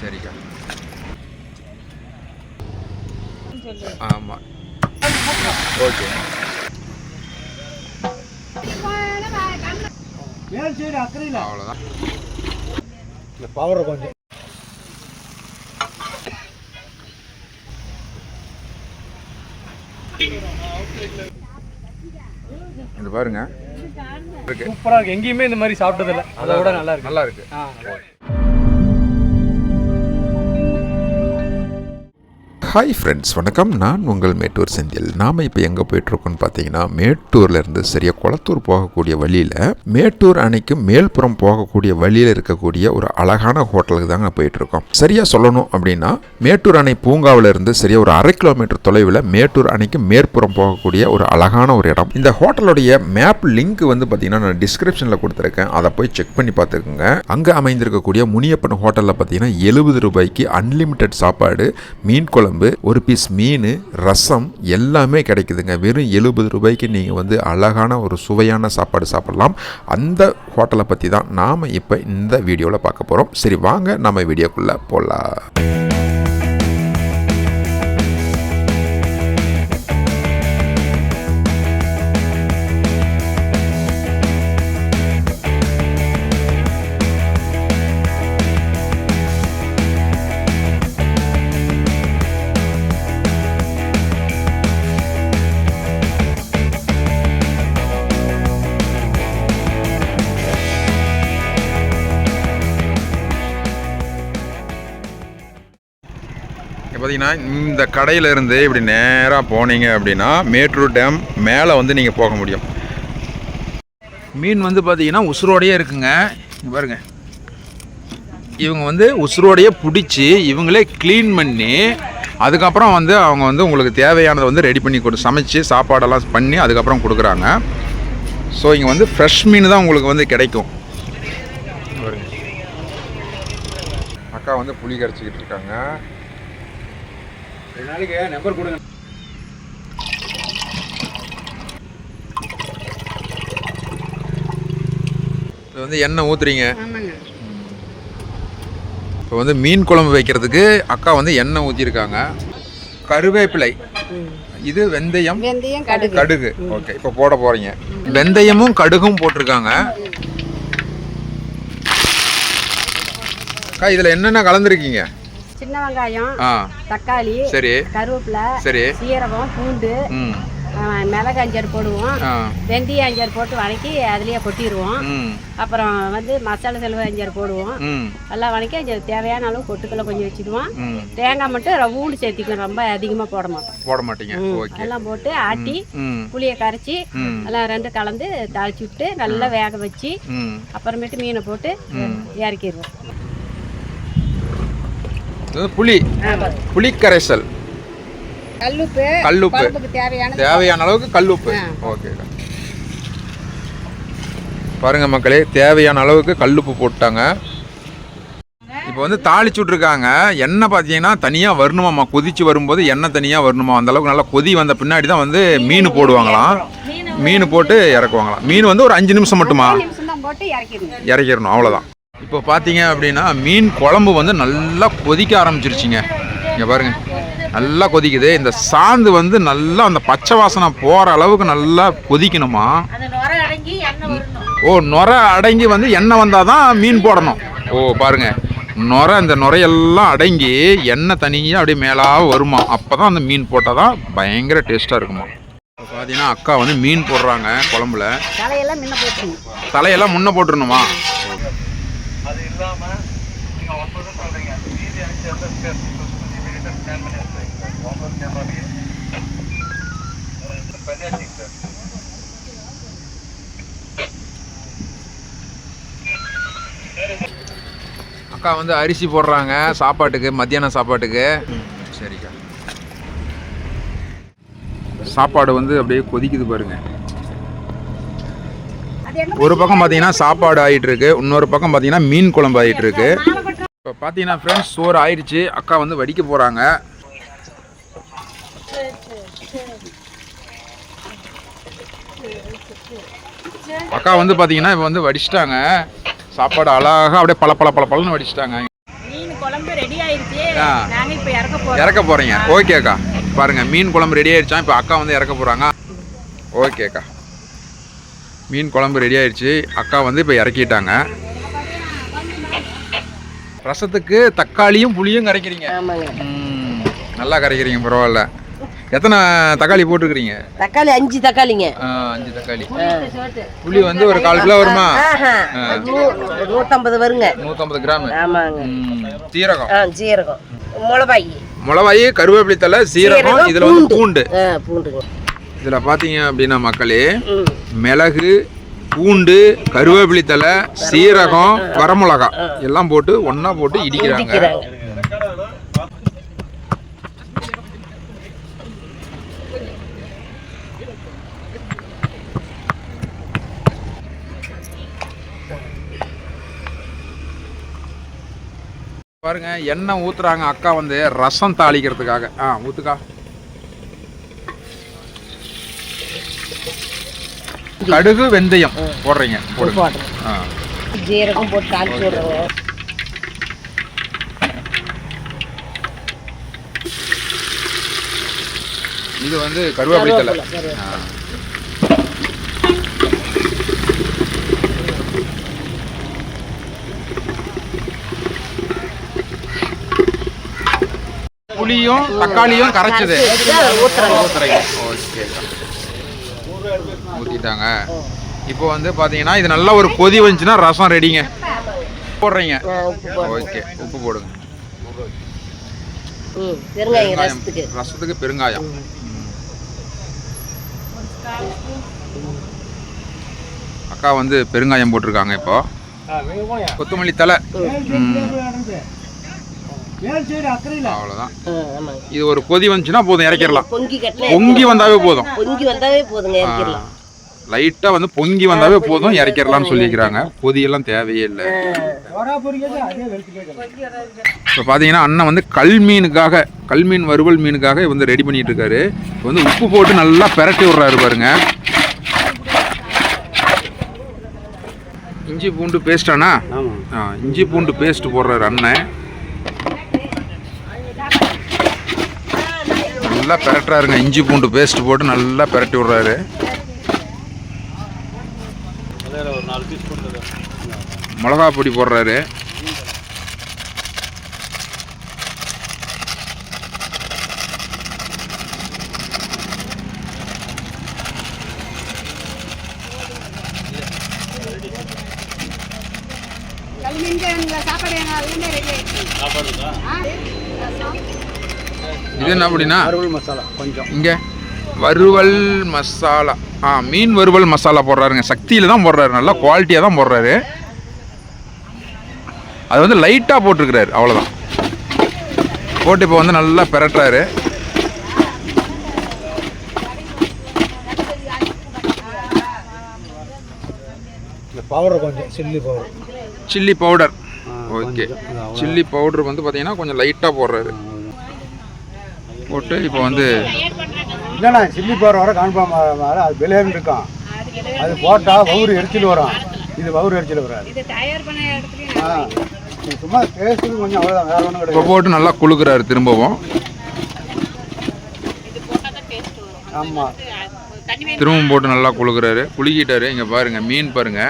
சரிக்கா. ஆமாம் ஓகே. அவ்வளோதான் பவர் கொஞ்சம். இது பாருங்க இருக்கு. சூப்பராக இருக்கு. எங்கேயுமே இந்த மாதிரி சாப்பிட்டதில்ல. அதை விட நல்லா இருக்கு. நல்லா இருக்கு. ஹாய் ஃப்ரெண்ட்ஸ் வணக்கம். நான் உங்கள் மேட்டூர் செந்தில். நாம் இப்போ எங்கே போயிட்டுருக்கோம்னு பார்த்தீங்கன்னா மேட்டூர்லேருந்து சரியாக குளத்தூர் போகக்கூடிய வழியில் மேட்டூர் அணைக்கு மேல்புறம் போகக்கூடிய வழியில் இருக்கக்கூடிய ஒரு அழகான ஹோட்டலுக்கு தாங்க போயிட்டுருக்கோம். சரியாக சொல்லணும் அப்படின்னா மேட்டூர் அணை பூங்காவில் இருந்து சரியாக ஒரு அரை கிலோமீட்டர் தொலைவில் மேட்டூர் அணைக்கு மேற்புறம் போகக்கூடிய ஒரு அழகான ஒரு இடம். இந்த ஹோட்டலுடைய மேப் லிங்க் வந்து பார்த்தீங்கன்னா நான் டிஸ்கிரிப்ஷனில் கொடுத்துருக்கேன். அதை போய் செக் பண்ணி பார்த்துக்கோங்க அங்கே அமைந்திருக்கக்கூடிய முனியப்பன் ஹோட்டலில் பார்த்தீங்கன்னா எழுபது ரூபாய்க்கு அன்லிமிட்டெட் சாப்பாடு மீன் குழம்பு ஒரு பீஸ் மீன் ரசம் எல்லாமே கிடைக்குதுங்க. வெறும் எழுபது ரூபாய்க்கு நீங்கள் வந்து அழகான ஒரு சுவையான சாப்பாடு சாப்பிடலாம். அந்த ஹோட்டலை பற்றி தான் நாம் இப்போ இந்த வீடியோவில் பார்க்க போகிறோம் சரி வாங்க நம்ம வீடியோக்குள்ளே போகலாம் பார்த்தீங்கன்னா இந்த கடையிலேருந்து இப்படி நேராக போனீங்க அப்படின்னா மேட்டூர் டேம் மேலே வந்து நீங்கள் போக முடியும். மீன் வந்து பார்த்தீங்கன்னா உசுரோடையே இருக்குங்க. பாருங்கள் இவங்க வந்து உசுரோடையே பிடிச்சி இவங்களே க்ளீன் பண்ணி அதுக்கப்புறம் வந்து அவங்க வந்து உங்களுக்கு தேவையானதை வந்து ரெடி பண்ணி கொடு சமைச்சு சாப்பாடெல்லாம் பண்ணி அதுக்கப்புறம் கொடுக்குறாங்க. ஸோ இங்கே வந்து ஃப்ரெஷ் மீன் தான் உங்களுக்கு வந்து கிடைக்கும். அக்கா வந்து புளி கரைச்சிக்கிட்டு இருக்காங்க. ஒரு நாளைக்கு நம்பர் கொடுங்க. இது வந்து எண்ணெய் ஊற்றுறீங்க இப்போ வந்து மீன் குழம்பு வைக்கிறதுக்கு அக்கா வந்து எண்ணெய் ஊற்றிருக்காங்க கருவேப்பிலை. இது வெந்தயம் வெந்தயம் கடுகு. ஓகே இப்போ போட போறீங்க. வெந்தயமும் கடுகும் போட்டிருக்காங்க. அக்கா இதில் என்னென்ன கலந்துருக்கீங்க? சின்ன வெங்காயம் தக்காளி சரி. கருவேப்பிலை சரி. சீரகம் பூண்டு மிளகு அஞ்சாறு போடுவோம். வெந்தயம் அஞ்சாறு போட்டு வதக்கி அதுலேயே கொட்டிடுவோம் அப்புறம் வந்து மசாலா செலவு அஞ்சாறு போடுவோம். எல்லாம் வதக்கி அஞ்சு தேவையான அளவு பொட்டுக்கல்ல கொஞ்சம் வச்சுடுவோம். தேங்காய் மட்டும் ரவுண்டு சேர்த்திக்கும் ரொம்ப அதிகமாக போட மாட்டோம். போட மாட்டீங்க. எல்லாம் போட்டு ஆட்டி புளியை கரைச்சி எல்லாம் ரெண்டு கலந்து தாளிச்சு விட்டு நல்லா வேக வச்சு அப்புறமேட்டு மீனை போட்டு இறக்கிடுவோம். புளி புளி. கரைசல் கல்லுப்பு கல்லுப்பு. தேவையான அளவுக்கு கல்லுப்பு. ஓகே. பாருங்க மக்களே தேவையான அளவுக்கு கல்லுப்பு போட்டாங்க. இப்போ வந்து தாளிச்சு விட்ருக்காங்க எண்ணெய் பார்த்தீங்கன்னா தனியாக வரணுமாம்மா? கொதிச்சு வரும்போது எண்ணெய் தனியாக வரணுமா? அந்த அளவுக்கு நல்லா கொதி வந்த பின்னாடி தான் வந்து மீன் போடுவாங்களாம். மீன் போட்டு இறக்குவாங்களாம். மீன் வந்து ஒரு அஞ்சு நிமிஷம் மட்டுமா? இறக்கிடணும். அவ்வளோதான் இப்போ பார்த்தீங்க அப்படின்னா மீன் குழம்பு வந்து நல்லா கொதிக்க ஆரம்பிச்சிருச்சுங்க. இங்கே பாருங்க. நல்லா கொதிக்குது. இந்த சாந்து வந்து நல்லா அந்த பச்சை வாசனை போகிற அளவுக்கு நல்லா கொதிக்கணுமா? ஓ நுர அடங்கி வந்து எண்ணெய் வந்தால் தான் மீன் போடணும். ஓ பாருங்க. நுர இந்த நுரையெல்லாம் அடங்கி எண்ணெய் தனியாக அப்படியே மேலாக வருமா? அப்போ தான் அந்த மீன் போட்டால் தான் பயங்கர டேஸ்ட்டாக இருக்குமா? இப்போ பார்த்தீங்கன்னா அக்கா வந்து மீன் போடுறாங்க குழம்புல. தலையெல்லாம் முன்ன போட்டுருணுமா அது இல்லாம நீங்க ஒன்பது சொல்றீங்க மீதி அஞ்சு அந்த ஸ்கேர் மீட்டர் ஸ்கேன் பண்ணி வச்சுருக்கீங்க ஒன்பது கேமரா பண்ணியாச்சுங்க சார் அக்கா வந்து அரிசி போடுறாங்க சாப்பாட்டுக்கு மத்தியான சாப்பாட்டுக்கு. சரிக்கா. சாப்பாடு வந்து அப்படியே கொதிக்குது பாருங்க. ஒரு பக்கம் பார்த்தீங்கன்னா சாப்பாடு ஆயிட்டு இருக்கு இன்னொரு பக்கம் பார்த்தீங்கன்னா மீன் குழம்பு ஆயிட்டு இருக்கு. இப்போ பார்த்தீங்கன்னா ஃப்ரெண்ட்ஸ் சோறு ஆயிடுச்சு. அக்கா வந்து வடிக்க போகிறாங்க அக்கா வந்து பார்த்தீங்கன்னா இப்போ வந்து வடிச்சிட்டாங்க. சாப்பாடு அழகாக அப்படியே பல பல பல பலன்னு வடிச்சிட்டாங்க. இறக்க போகிறீங்க ஓகே அக்கா. பாருங்கள் மீன் குழம்பு ரெடி ஆயிடுச்சா இப்போ அக்கா வந்து இறக்க போகிறாங்க ஓகே அக்கா. மீன் குழம்பு ரெடி ஆயிடுச்சு அக்கா வந்து இப்போ இறக்கிட்டாங்க. ரசத்துக்கு தக்காளியும் புளியும் கரைக்கிறீங்க. ம், நல்லா கரைக்கிறீங்க பரவாயில்ல. எத்தனை தக்காளி போட்டுருக்கிறீங்க தக்காளி அஞ்சு தக்காளிங்க. ஆ, அஞ்சு தக்காளி. புளி வந்து ஒரு கால் கிலோ வருமா? ஆஹா, நூ- நூத்தம்பது வருங்க. நூற்றம்பது கிராம். ஆமாங்க. சீரகம். ஆ சீரகம். மிளகாய். மிளகாய் கருவேப்பிலை தலை சீரகம் சீரகம், இதில் வந்து பூண்டு. ஆ பூண்டுங்க. இதில் பார்த்தீங்க அப்படின்னா மக்களே ம். மிளகு பூண்டு கருவேப்பிலை தலை சீரகம் வரமிளகா எல்லாம் போட்டு ஒன்றா போட்டு இடிக்கிறாங்க. இடிக்கிறாங்க. பாருங்க எண்ணெய் ஊத்துறாங்க அக்கா வந்து ரசம் தாளிக்கிறதுக்காக. ஆ ஊத்துக்கா. கடுகு வெந்தயம் போடுறீங்க ஜீரகம் போட்டு தாளிச்சு இது வந்து கருவேப்பிலை தலை. புளியும் தக்காளியும் கரைச்சது. ஊத்துறீங்க. ஓகே. ஊற்றிட்டாங்க இப்போ வந்து பார்த்தீங்கன்னா இது நல்லா ஒரு கொதி வந்துச்சுன்னா ரசம் ரெடிங்க போடுறீங்க. ஓகே உப்பு போடுங்க. ரசத்துக்கு. பெருங்காயம். ம். அக்கா வந்து பெருங்காயம் போட்டிருக்காங்க இப்போ. கொத்தமல்லி தலை. அவ்வளோதான் இது ஒரு கொதி வந்துச்சுன்னா போதும் இறக்கிடலாம். பொங்கி கட்டில பொங்கி வந்தாவே போதும். பொங்கி வந்தாவே போதுங்க இறக்கிடலாம். லைட்டாக வந்து பொங்கி வந்தாவே போதும் இறக்கிடலாம்னு சொல்லிக்கிறாங்க கொதியெல்லாம் தேவையே இல்லை. இப்போ பார்த்தீங்கன்னா அண்ணன் வந்து கல் மீனுக்காக கல் மீன் வறுவல் மீனுக்காக வந்து ரெடி பண்ணிட்டு இருக்காரு. வந்து உப்பு போட்டு நல்லா பெரட்டி விட்றாரு பாருங்க. இஞ்சி பூண்டு பேஸ்டாண்ணா ஆ இஞ்சி பூண்டு பேஸ்ட் போடுறாரு அண்ணன். நல்லா பெரட்டுறாருங்க. இஞ்சி பூண்டு பேஸ்ட் போட்டு நல்லா பெரட்டி விட்றாரு. மிளகா பொடி போடுறாரு. கல்விங்க சாப்பாடு எங்க எல்லாமே ரெடி ஆயிடுச்சு இது என்ன அப்படின்னா? வறுவல் மசாலா கொஞ்சம். இங்கே வறுவல் மசாலா. ஆ மீன் வறுவல் மசாலா போடுறாருங்க. சக்தியில் தான் போடுறாரு. நல்லா குவாலிட்டியாக தான் போடுறாரு. அது வந்து லைட்டாக போட்டிருக்கிறாரு. அவ்வளோதான் போட்டு இப்போ வந்து நல்லா பெரட்டுறாரு. இந்த பவுடர் கொஞ்சம் chilli powder chilli powder okay. Chilli powder வந்து பார்த்தீங்கன்னா கொஞ்சம் லைட்டாக போடுறாரு. போட்டு இப்போ வந்து இல்லைண்ணா சில்லி பவுடர் வர கான்ஃபார்ம் அது விலையன்னு இருக்கும் அது போட்டால் வவுறு எரிச்சல் வரும். இது வவுறு எரிச்சல் வராது. ஆ. சும்மா டேஸ்ட்டுக்கு கொஞ்சம் அவ்வளோதான் வேற ஒன்றும் இப்போ கிடையாது போட்டு நல்லா குளுக்குறாரு திரும்பவும். ஆமாம் திரும்பவும் போட்டு நல்லா குளுக்குறாரு. குலுக்கிட்டாரு இங்கே பாருங்க மீன் பாருங்க.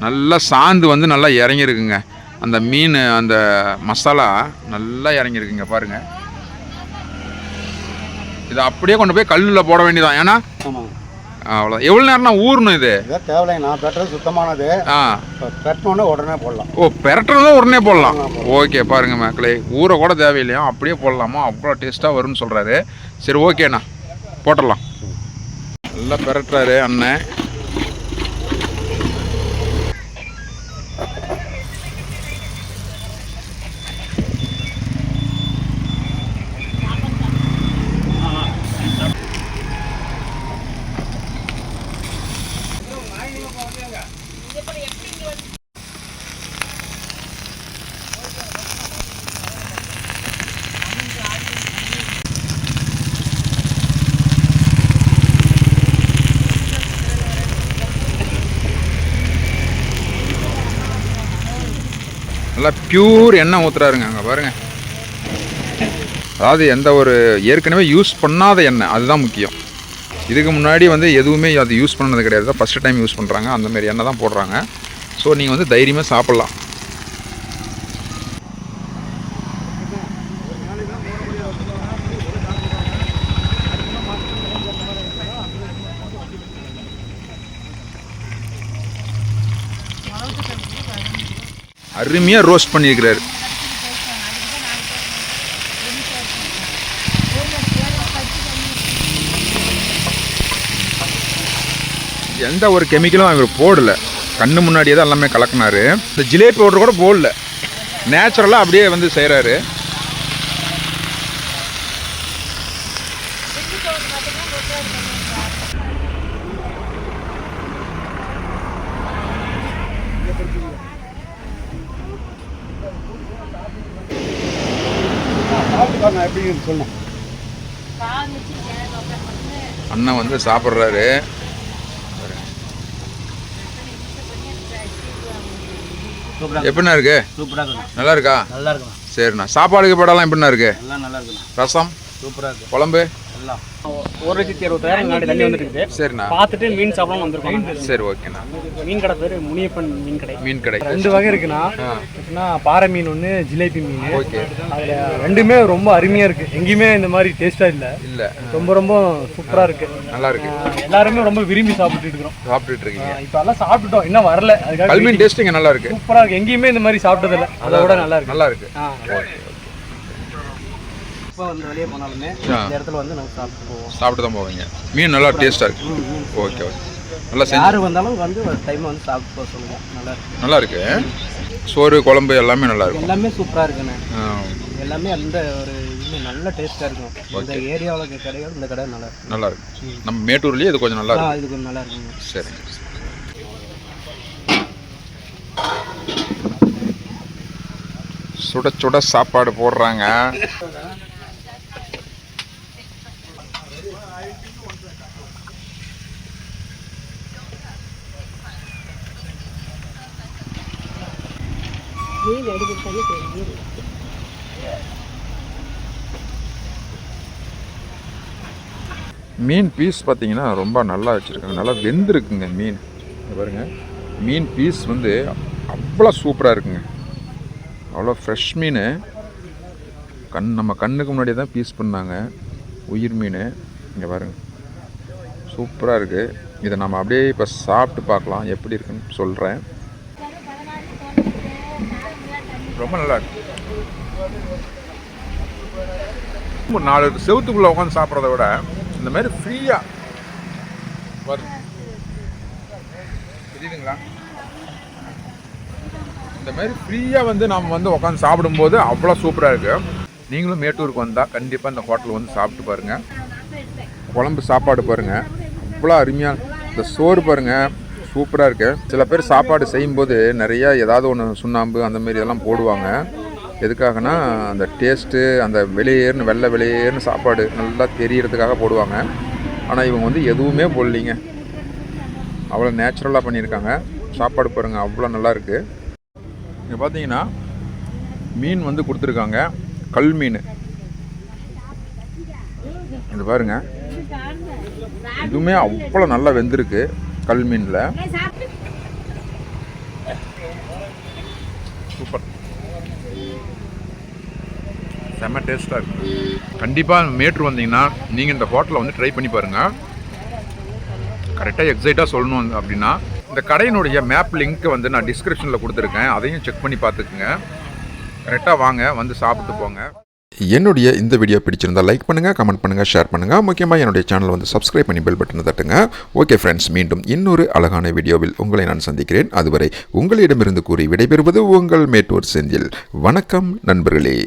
நல்லா சாந்து வந்து நல்லா இறங்கியிருக்குங்க. அந்த மீன் அந்த மசாலா நல்லா இறங்கியிருக்குங்க பாருங்க. இதை அப்படியே கொண்டு போய் கல்லில் போட வேண்டியதான் ஏன்னா அவ்வளோ எவ்வளோ நேரம்னா ஊறணும் இது? இதான் தேவையில்லைங்க. நான் பெற்றது சுத்தமானது. ஆ. பெட்டோன்னே உடனே போடலாம். ஓ பெரட்டுறதும் உடனே போடலாம். ஓகே பாருங்க மக்களே. ஊற கூட தேவையில்லையா? அப்படியே போடலாமா? அவ்வளோ டேஸ்ட்டாக வரும்னு சொல்கிறாரு சரி ஓகேண்ணா. போட்டுடலாம். நல்லா பெரட்டுறாரு அண்ணன். நல்லா பியூர் எண்ணெய் ஊற்றுறாருங்க அங்கே பாருங்கள் அதாவது எந்த ஒரு ஏற்கனவே யூஸ் பண்ணாத எண்ணெய் அதுதான் முக்கியம். இதுக்கு முன்னாடி வந்து எதுவுமே அது யூஸ் பண்ணது கிடையாது. ஃபஸ்ட்டு டைம் யூஸ் பண்ணுறாங்க அந்தமாரி எண்ணெய் தான் போடுறாங்க. ஸோ நீங்கள் வந்து தைரியமாக சாப்பிட்லாம். அருமையாக ரோஸ்ட் பண்ணியிருக்கிறாரு. எந்த ஒரு கெமிக்கலும் அவர் போடல. கண்ணு முன்னாடியே தான் எல்லாமே கலக்குனாரு. இந்த ஜிலேபி பவுடர் கூட போடல. நேச்சுரலாக அப்படியே வந்து செய்கிறாரு அண்ணன் வந்து சாப்பிட்றாரு. எப்படிண்ணா இருக்கு? நல்லா இருக்கா? நல்லா இருக்குண்ணா. சரிண்ணா. சாப்பாடுக்கு படம்லாம் எப்படிண்ணா இருக்கு? எல்லாம் நல்லா இருக்குண்ணா. ரசம்? சூப்பராக இருக்கு. குழம்பு? ஒரு லட்சத்தி அறுபத்தாயிரம் முன்னாடி தண்ணி வந்துருக்குது. சரிண்ணா. பார்த்துட்டு மீன் சாப்பிடலாம் வந்திருக்கோம். சரி ஓகேண்ணா. மீன் கடை பேர் முனியப்பன் மீன் கடை. மீன் கடை. ரெண்டு வகை இருக்குண்ணா. எப்படின்னா பாறை மீன் ஒன்று ஜிலேபி மீன். ஓகே. அதில் ரெண்டுமே ரொம்ப அருமையாக இருக்கு. எங்கேயுமே இந்த மாதிரி டேஸ்ட்டாக இல்லை. இல்லை. ரொம்ப ரொம்ப சூப்பராக இருக்கு. நல்லா இருக்கு. எல்லாருமே ரொம்ப விரும்பி சாப்பிட்டுட்டு இருக்கிறோம். சாப்பிட்டுட்டு இருக்கீங்க. இப்போ எல்லாம் சாப்பிட்டுட்டோம். இன்னும் வரல. அதுக்காக கல்மீன் டேஸ்ட் இங்கே நல்லா இருக்கு. சூப்பராக எங்கேயுமே இந்த மாதிரி சாப்பிட்டதில்ல. அதை விட நல்லா இருக்கு. நல்லா இருக்கு. வந்து வெளியே போனாலுமே. இந்த இடத்துல வந்து நாங்கள் சாப்பிட்டு போவோம். சாப்பிட்டு தான் போவீங்க. மீன் நல்லா டேஸ்ட்டாக இருக்கு. ஓகே ஓகே நல்லா யார் வந்தாலும் வந்து ஒரு டைம் வந்து சாப்பிட்டு போக சொல்லுங்க நல்லா இருக்கு நல்லா இருக்கு. சோறு குழம்பு எல்லாமே நல்லா இருக்கும். எல்லாமே சூப்பராக இருக்குண்ணே. எல்லாமே அந்த ஒரு இது நல்ல டேஸ்ட்டாக இருக்கும். இந்த ஏரியாவில் கடைகள் இந்த கடை நல்லா இருக்கும். நல்லா இருக்கு நம்ம மேட்டூர்லேயே இது கொஞ்சம் நல்லா ஆ இருக்கு இது கொஞ்சம் நல்லா இருக்குங்க. சரி சுட சுட சாப்பாடு போடுறாங்க. மீன் பீஸ் பார்த்தீங்கன்னா ரொம்ப நல்லா வச்சுருக்காங்க. நல்லா வெந்திருக்குங்க மீன். பாருங்க. மீன் பீஸ் வந்து அவ்வளோ சூப்பராக இருக்குங்க. அவ்வளோ ஃப்ரெஷ் மீன். கண் நம்ம கண்ணுக்கு முன்னாடியே தான் பீஸ் பண்ணாங்க. உயிர் மீன். இங்கே பாருங்க. சூப்பராக இருக்குது இதை நம்ம அப்படியே இப்போ சாப்பிட்டு பார்க்கலாம். எப்படி இருக்குன்னு சொல்கிறேன் ரொம்ப நல்லா இருக்கு ரொம்ப நாலு செவுத்துக்குள்ளே உட்காந்து சாப்பிட்றத விட இந்த மாதிரி ஃப்ரீயாக வரும் தெரியுதுங்களா? இந்த மாதிரி ஃப்ரீயாக வந்து நம்ம வந்து உட்காந்து சாப்பிடும்போது அவ்வளோ சூப்பராக இருக்குது நீங்களும் மேட்டூருக்கு வந்தால் கண்டிப்பாக இந்த ஹோட்டல் வந்து சாப்பிட்டு பாருங்கள் குழம்பு சாப்பாடு பாருங்கள் அவ்வளோ அருமையாக இந்த சோறு பாருங்கள் சூப்பராக இருக்குது சில பேர் சாப்பாடு செய்யும்போது நிறையா ஏதாவது ஒன்று சுண்ணாம்பு அந்த மாதிரி இதெல்லாம் போடுவாங்க. எதுக்காகனா அந்த டேஸ்ட்டு அந்த வெளியேறுனு வெள்ளை வெளியேறுனு சாப்பாடு நல்லா தெரியறதுக்காக போடுவாங்க. ஆனால் இவங்க வந்து எதுவுமே போடலிங்க. அவ்வளோ நேச்சுரலாக பண்ணியிருக்காங்க. சாப்பாடு பாருங்கள் அவ்வளோ நல்லா இருக்குது இங்கே பார்த்தீங்கன்னா மீன் வந்து கொடுத்துருக்காங்க. கல் மீன். இது பாருங்க. இதுவுமே அவ்வளோ நல்லா வெந்திருக்கு. கல் மீனில் சூப்பர். செம்ம டேஸ்ட்டாக இருக்கு. கண்டிப்பாக மேட்ரு வந்தீங்கன்னா நீங்கள் இந்த ஹோட்டலை வந்து ட்ரை பண்ணி பாருங்கள் கரெக்டாக எக்ஸைட்டாக சொல்லணும் அப்படின்னா. இந்த கடையினுடைய மேப் லிங்க் வந்து நான் டிஸ்கிரிப்ஷனில் கொடுத்துருக்கேன். அதையும் செக் பண்ணி பார்த்துக்குங்க. கரெக்டாக வாங்க வந்து சாப்பிட்டு போங்க. என்னுடைய இந்த வீடியோ பிடிச்சிருந்தா லைக் பண்ணுங்கள் கமெண்ட் பண்ணுங்கள் ஷேர் பண்ணுங்கள் முக்கியமாக என்னுடைய சேனலை வந்து சப்ஸ்கிரைப் பண்ணி பெல் பட்டனை தட்டுங்க. ஓகே ஃப்ரெண்ட்ஸ் மீண்டும் இன்னொரு அழகான வீடியோவில் உங்களை நான் சந்திக்கிறேன். அதுவரை உங்களிடமிருந்து கூறி விடைபெறுவது உங்கள் மேட்டூர் செந்தில். வணக்கம் நண்பர்களே.